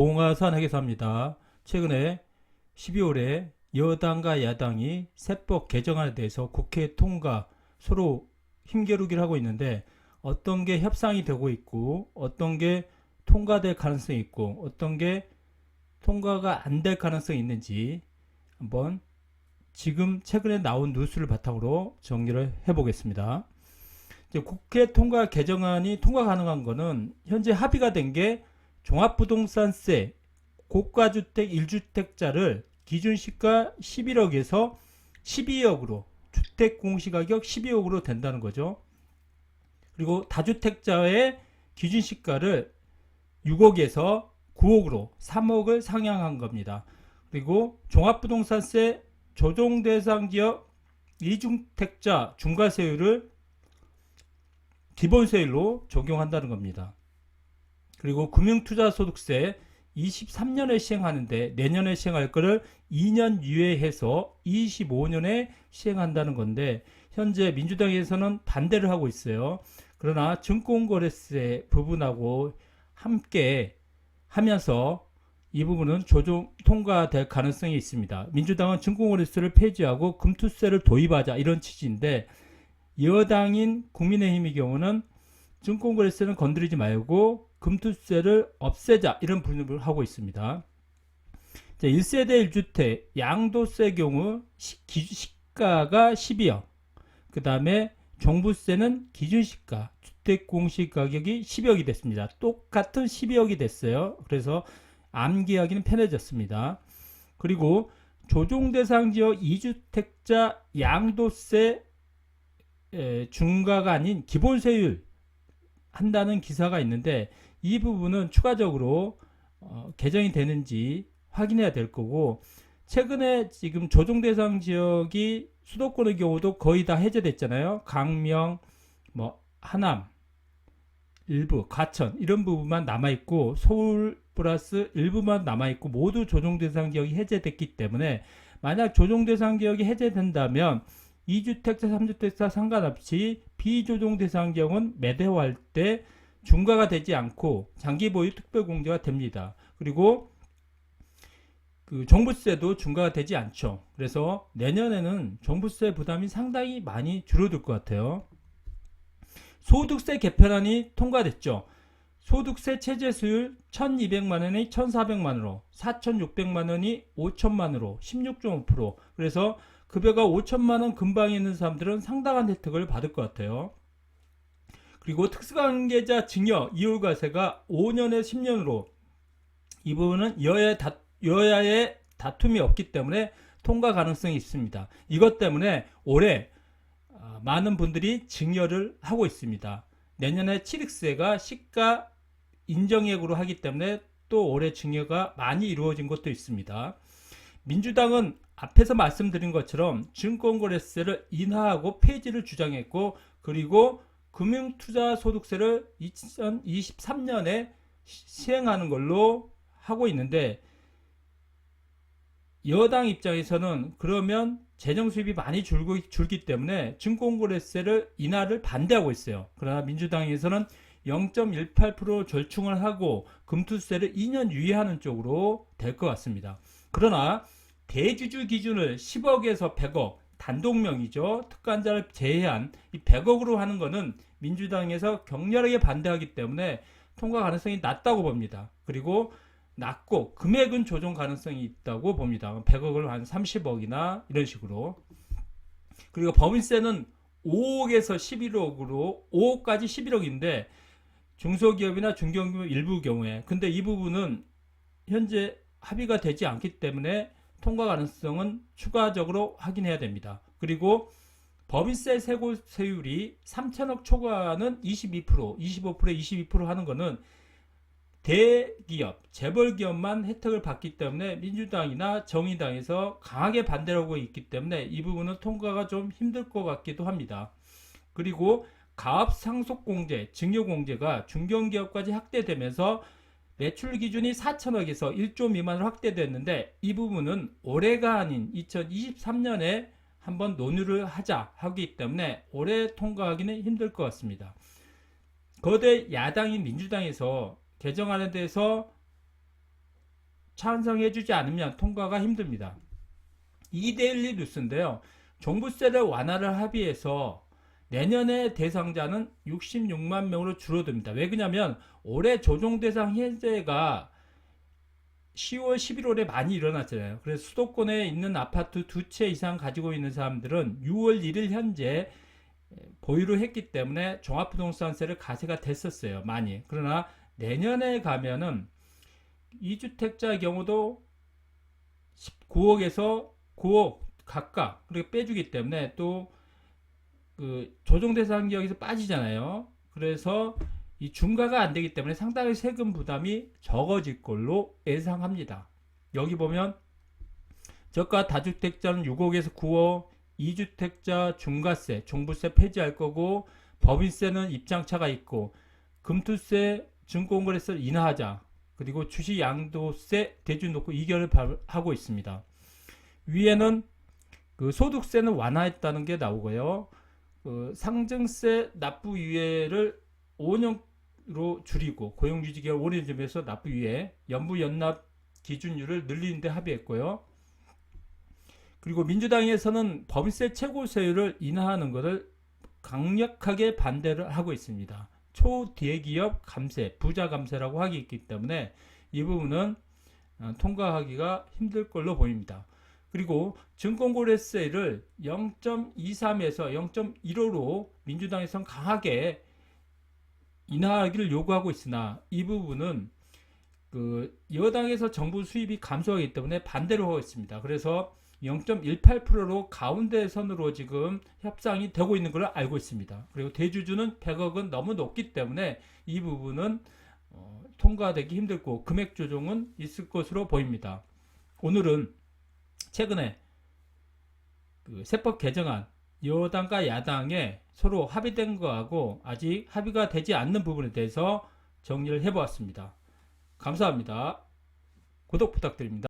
봉화산 회계사입니다. 최근에 12월에 여당과 야당이 세법 개정안에 대해서 국회 통과 서로 힘겨루기를 하고 있는데 어떤 게 협상이 되고 있고 어떤 게 통과될 가능성이 있고 어떤 게 통과가 안 될 가능성이 있는지 한번 지금 최근에 나온 뉴스를 바탕으로 정리를 해보겠습니다. 국회 통과 개정안이 통과 가능한 거는 현재 합의가 된 게 종합부동산세 고가주택 1주택자를 기준시가 11억에서 12억으로 주택 공시가격 12억으로 된다는 거죠. 그리고 다주택자의 기준시가를 6억에서 9억으로 3억을 상향한 겁니다. 그리고 종합부동산세 조정 대상 지역 이주택자 중과세율을 기본세율로 적용한다는 겁니다. 그리고 금융투자소득세 23년에 시행하는데 내년에 시행할 거를 2년 유예해서 25년에 시행한다는 건데 현재 민주당에서는 반대를 하고 있어요. 그러나 증권거래세 부분하고 함께 하면서 이 부분은 조정 통과될 가능성이 있습니다. 민주당은 증권거래세를 폐지하고 금투세를 도입하자 이런 취지인데 여당인 국민의힘의 경우는 증권거래세는 건드리지 말고 금투세를 없애자 이런 분석을 하고 있습니다. 1세대 1주택 양도세 경우 시, 시가가 12억 그 다음에 종부세는 기준시가 주택 공시가격이 10억이 됐습니다. 똑같은 12억이 됐어요. 그래서 암기하기는 편해졌습니다. 그리고 조정 대상 지역 2주택자 양도세 중과가 아닌 기본세율 한다는 기사가 있는데 이 부분은 추가적으로 어, 개정이 되는지 확인해야 될 거고 최근에 지금 조정 대상 지역이 수도권의 경우도 거의 다 해제됐잖아요. 강명, 뭐 하남, 일부, 과천 이런 부분만 남아 있고 서울 플러스 일부만 남아 있고 모두 조정 대상 지역이 해제됐기 때문에 만약 조정 대상 지역이 해제된다면 2주택자, 3주택자 상관없이 비조정 대상 지역은 매대화할 때 중과가 되지 않고 장기 보유 특별 공제가 됩니다. 그리고 그 종부세도 중과가 되지 않죠. 그래서 내년에는 종부세 부담이 상당히 많이 줄어들 것 같아요. 소득세 개편안이 통과됐죠. 소득세 체제 수율 1200만 원이 1400만 원으로 4600만 원이 5000만 원으로 16.5% 그래서 급여가 5천만 원 근방에 있는 사람들은 상당한 혜택을 받을 것 같아요. 그리고 특수관계자 증여 이율과세가 5년에 10년으로 이 부분은 여야 다, 여야의 다툼이 없기 때문에 통과 가능성이 있습니다. 이것 때문에 올해 아, 많은 분들이 증여를 하고 있습니다. 내년에 취득세가 시가 인정액으로 하기 때문에 또 올해 증여가 많이 이루어진 것도 있습니다. 민주당은 앞에서 말씀드린 것처럼 증권거래세를 인하하고 폐지를 주장했고 그리고 금융투자소득세를 2023년에 시행하는 걸로 하고 있는데 여당 입장에서는 그러면 재정 수입이 많이 줄고, 줄기 때문에 증권거래세를 인하를 반대하고 있어요. 그러나 민주당에서는 0.18% 절충을 하고 금투세를 2년 유예하는 쪽으로 될 것 같습니다. 그러나 대주주 기준을 10억에서 100억 단독명이죠. 특간자를 제외한 이 100억으로 하는 것은 민주당에서 격렬하게 반대하기 때문에 통과 가능성이 낮다고 봅니다. 그리고 낮고 금액은 조정 가능성이 있다고 봅니다. 100억을 한 30억이나 이런 식으로. 그리고 법인세는 5억에서 11억으로 5억까지 11억인데 중소기업이나 중견기업 일부 경우에 근데 이 부분은 현재 합의가 되지 않기 때문에 통과 가능성은 추가적으로 확인해야 됩니다. 그리고 법인세 세고세율이 3천억 초과는 22%, 25%에 22% 하는 것은 대기업, 재벌기업만 혜택을 받기 때문에 민주당이나 정의당에서 강하게 반대를 하고 있기 때문에 이 부분은 통과가 좀 힘들 것 같기도 합니다. 그리고 가압 상속공제, 증여공제가 중견기업까지 확대되면서 매출 기준이 4천억에서 1조 미만으로 확대됐는데 이 부분은 올해가 아닌 2023년에 한번 논의를 하자 하기 때문에 올해 통과하기는 힘들 것 같습니다. 거대 야당인 민주당에서 개정안에 대해서 찬성해주지 않으면 통과가 힘듭니다. 2대1 뉴스인데요. 종부세를 완화를 합의해서 내년에 대상자는 66만 명으로 줄어듭니다. 왜 그러냐면 올해 조정 대상 해제가 10월, 11월에 많이 일어났잖아요. 그래서 수도권에 있는 아파트 두 채 이상 가지고 있는 사람들은 6월 1일 현재 보유를 했기 때문에 종합부동산세를 가세가 됐었어요. 많이. 그러나 내년에 가면은 2주택자의 경우도 19억에서 9억 각각 그렇게 빼주기 때문에 또 그 조정 대상 지역에서 빠지잖아요. 그래서 이 중과가 안 되기 때문에 상당히 세금 부담이 적어질 걸로 예상합니다. 여기 보면 저가 다주택자는 6억에서 9억, 2주택자 중과세, 종부세 폐지할 거고 법인세는 입장차가 있고 금투세, 증권거래세 인하하자. 그리고 주식 양도세 대준 놓고 이견을 하고 있습니다. 위에는 그 소득세는 완화했다는 게 나오고요. 그 상증세 납부 유예를 5년으로 줄이고 고용유지기간 5년 점에서 납부 유예, 연부 연납 기준율을 늘리는데 합의했고요. 그리고 민주당에서는 법인세 최고세율을 인하하는 것을 강력하게 반대를 하고 있습니다. 초대기업 감세, 부자 감세라고 하기 있기 때문에 이 부분은 어, 통과하기가 힘들 걸로 보입니다. 그리고 증권거래세를 0.23에서 0.15로 민주당에서는 강하게 인하하기를 요구하고 있으나 이 부분은 그 여당에서 정부 수입이 감소하기 때문에 반대로 하고 있습니다. 그래서 0.18%로 가운데 선으로 지금 협상이 되고 있는 걸로 알고 있습니다. 그리고 대주주는 100억은 너무 높기 때문에 이 부분은 어, 통과되기 힘들고 금액 조정은 있을 것으로 보입니다. 오늘은 최근에 그 세법 개정안 여당과 야당에 서로 합의된 거하고 아직 합의가 되지 않는 부분에 대해서 정리를 해보았습니다. 감사합니다. 구독 부탁드립니다.